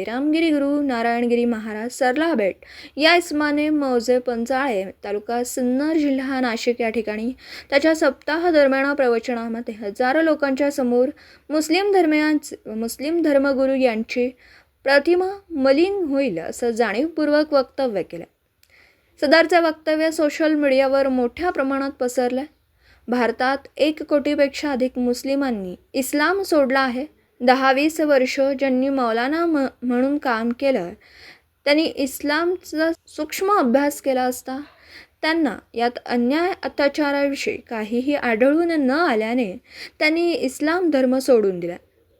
रामगिरी गुरु नारायणगिरी महाराज सरला बेट या इसमाने मौजे पंचाळे तालुका सिन्नर जिल्हा नाशिक या ठिकाणी त्याच्या सप्ताह दरम्यान प्रवचनामध्ये हजारो लोकांच्या समोर मुस्लिम धर्मियांचे मुस्लिम धर्मगुरू यांची प्रतिमा मलिन होईल असं जाणीवपूर्वक वक्तव्य केलं. सदरचं वक्तव्य सोशल मीडियावर मोठ्या प्रमाणात पसरलं भारतात एक कोटीपेक्षा अधिक मुस्लिमांनी इस्लाम सोडला आहे. दहा वीस वर्ष ज्यांनी मौलाना म म्हणून काम केलं त्यांनी इस्लामचा सूक्ष्म अभ्यास केला असता त्यांना यात अन्याय अत्याचाराविषयी काहीही आढळून न आल्याने त्यांनी इस्लाम धर्म सोडून दिला.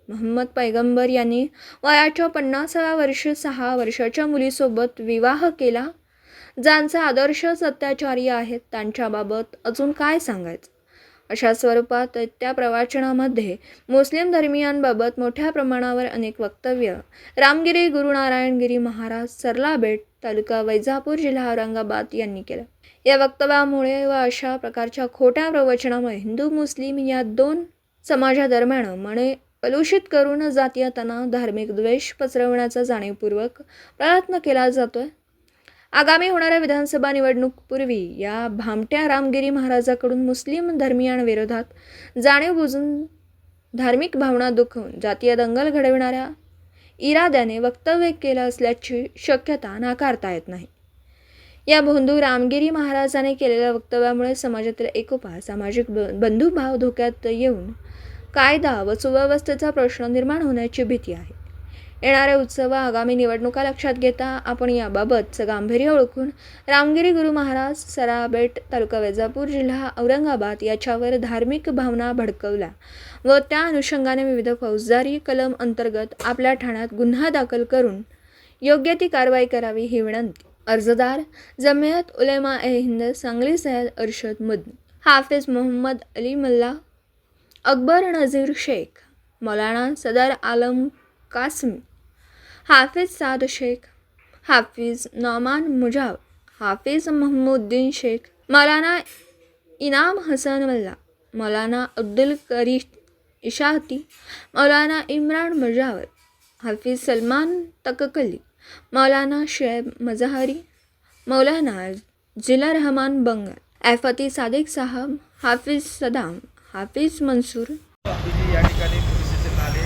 मोहम्मद पैगंबर यांनी वयाच्या पन्नासाव्या वर्षी सहा वर्षाच्या मुलीसोबत विवाह केला ज्यांचे आदर्शच अत्याचारी आहेत त्यांच्याबाबत अजून काय सांगायचं? अशा स्वरूपात त्या प्रवचनामध्ये मुस्लिम धर्मियांबाबत मोठ्या प्रमाणावर अनेक वक्तव्य. रामगिरी गुरुनारायणगिरी महाराज सरलाबेट तालुका वैजापूर जिल्हा औरंगाबाद यांनी केलं. या वक्तव्यामुळे व अशा प्रकारच्या खोट्या प्रवचनामुळे हिंदू मुस्लिम या दोन समाजादरम्यान मने कलुषित करून जातीय तणाव धार्मिक द्वेष पसरवण्याचा जाणीवपूर्वक प्रयत्न केला जातोय. आगामी होणाऱ्या विधानसभा निवडणूकपूर्वी या भामट्या रामगिरी महाराजाकडून मुस्लिम धर्मियांविरोधात जाणीव बुजून धार्मिक भावना दुखवून जातीय दंगल घडविणाऱ्या इराद्याने वक्तव्य केलं असल्याची शक्यता नाकारता येत नाही. या भोंदू रामगिरी महाराजाने केलेल्या वक्तव्यामुळे समाजातील एकोपा सामाजिक ब बंधुभाव धोक्यात येऊन कायदा व सुव्यवस्थेचा प्रश्न निर्माण होण्याची भीती आहे. येणाऱ्या उत्सव आगामी निवडणुका लक्षात घेता आपण याबाबतचं गांभीर्य ओळखून रामगिरी गुरु महाराज सराबेट तालुका वेजापूर जिल्हा औरंगाबाद याच्यावर धार्मिक भावना भडकवल्या व त्या अनुषंगाने विविध फौजदारी कलम अंतर्गत आपल्या ठाण्यात गुन्हा दाखल करून योग्य ती कारवाई करावी ही विनंती. अर्जदार जमियत उलेमा ए हिंद सांगली सय्यद अरशद मुद्न हाफिज मोहम्मद अली मल्ला अकबर नझीर शेख मौलाना सदर आलम कासमी। हाफिज साद शेख। हाफिज नौमान मुजाव। हाफिज महमुद्दीन शेख। मौलाना इनाम हसन मल्ला मौलाना अब्दुल करी इशाहती। मौलाना इम्रान मुजावर। हाफिज सलमान तककली। मौलाना शेब मजहरी। मौलाना जिला रहमान बंगल ऐफती सादिक साहब हाफिज सदाम। हाफिज मंसूर। या ठिकाणी पोलीस स्टेशनला आले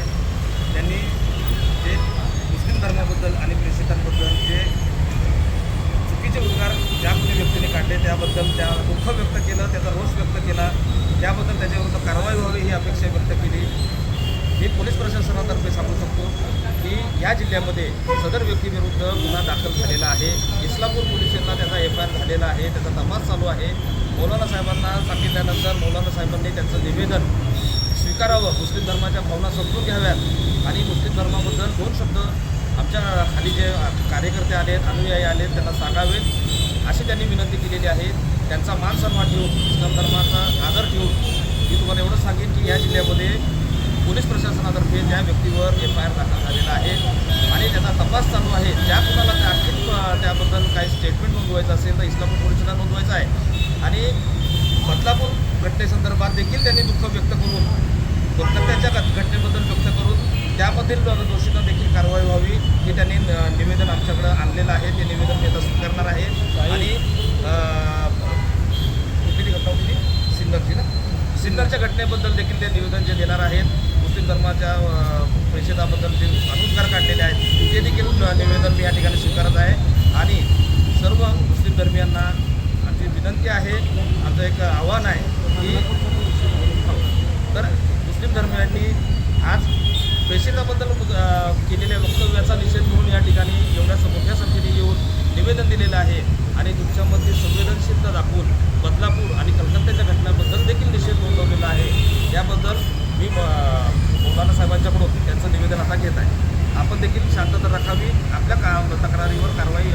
त्यांनी जे मुस्लिम धर्माबद्दल आणि प्रेषितांबद्दल जे चुकीचे उद्गार ज्या कोणी व्यक्तीने काढले त्याबद्दल त्या दुःख व्यक्त केलं त्याचा रोष व्यक्त केला. त्याबद्दल त्याच्याविरुद्ध कारवाई व्हावी ही अपेक्षा व्यक्त केली. मी पोलीस प्रशासनातर्फे सांगू शकतो की या जिल्ह्यामध्ये सदर व्यक्तीविरुद्ध गुन्हा दाखल झालेला आहे. इस्लामपूर पोलिसांना त्याचा एफ आय आर झालेला आहे. त्याचा तपास चालू आहे. मौलाना साहेबांना सांगितल्यानंतर मौलाना साहेबांनी त्यांचं निवेदन स्वीकारावं. मुस्लिम धर्माच्या भावना समजून घ्याव्यात. आणि मुस्लिम धर्माबद्दल दोन शब्द आमच्या खाली जे कार्यकर्ते आलेत अनुयायी आलेत त्यांना सांगावेत अशी त्यांनी विनंती केलेली आहे. त्यांचा मान सन्मान ठेवून इस्लाम धर्माचा आदर ठेवून मी तुम्हाला एवढं सांगेन की या जिल्ह्यामध्ये पोलीस प्रशासनातर्फे त्या व्यक्तीवर एफ आय आर दाखल झालेला आहे आणि त्याचा तपास चालू आहे ज्या कुणाला त्या आणखी त्याबद्दल काही स्टेटमेंट नोंदवायचं असेल तर इस्लामपूर पोलिसांना नोंदवायचं आहे. आणि बदलापूर घटनेसंदर्भात देखील त्यांनी दुःख व्यक्त करून कोलकात्याच्या घट- घटनेबद्दल व्यक्त करून त्यामधील दोषींना देखील कारवाई व्हावी हे त्यांनी न- निवेदन आमच्याकडं आणलेलं आहे. ते निवेदन मी आता स्वीकारणार आहे. आणि सिन्नरची ना? सिन्नरच्या घटनेबद्दल देखील ते निवेदन जे देणार आहेत मुस्लिम धर्माच्या अं, परिषदाबद्दल जे अनुद्गार काढलेले आहेत ते देखील निवेदन मी या ठिकाणी स्वीकारत आहे. आणि सर्व मुस्लिम धर्मियांना आमची विनंती आहे आमचं एक आव्हान आहे की तर मुस्लिम धर्मियांनी आज प्रेषिताबद्दल लोक केलेल्या वक्तव्याचा निषेध म्हणून या ठिकाणी एवढ्या मोठ्या संख्येने येऊन निवेदन दिलेलं आहे आणि तुमच्यामध्ये संवेदनशीलता दाखवून बदलापूर आणि कलकत्त्याच्या घटनाबद्दल देखील निषेध नोंदवलेला आहे याबद्दल मी अं, मौलाना साहेबांच्याकडून त्यांचं निवेदन आता घेत आहे आपण देखील शांतता राखावी. आपल्या का तक्रारीवर कारवाई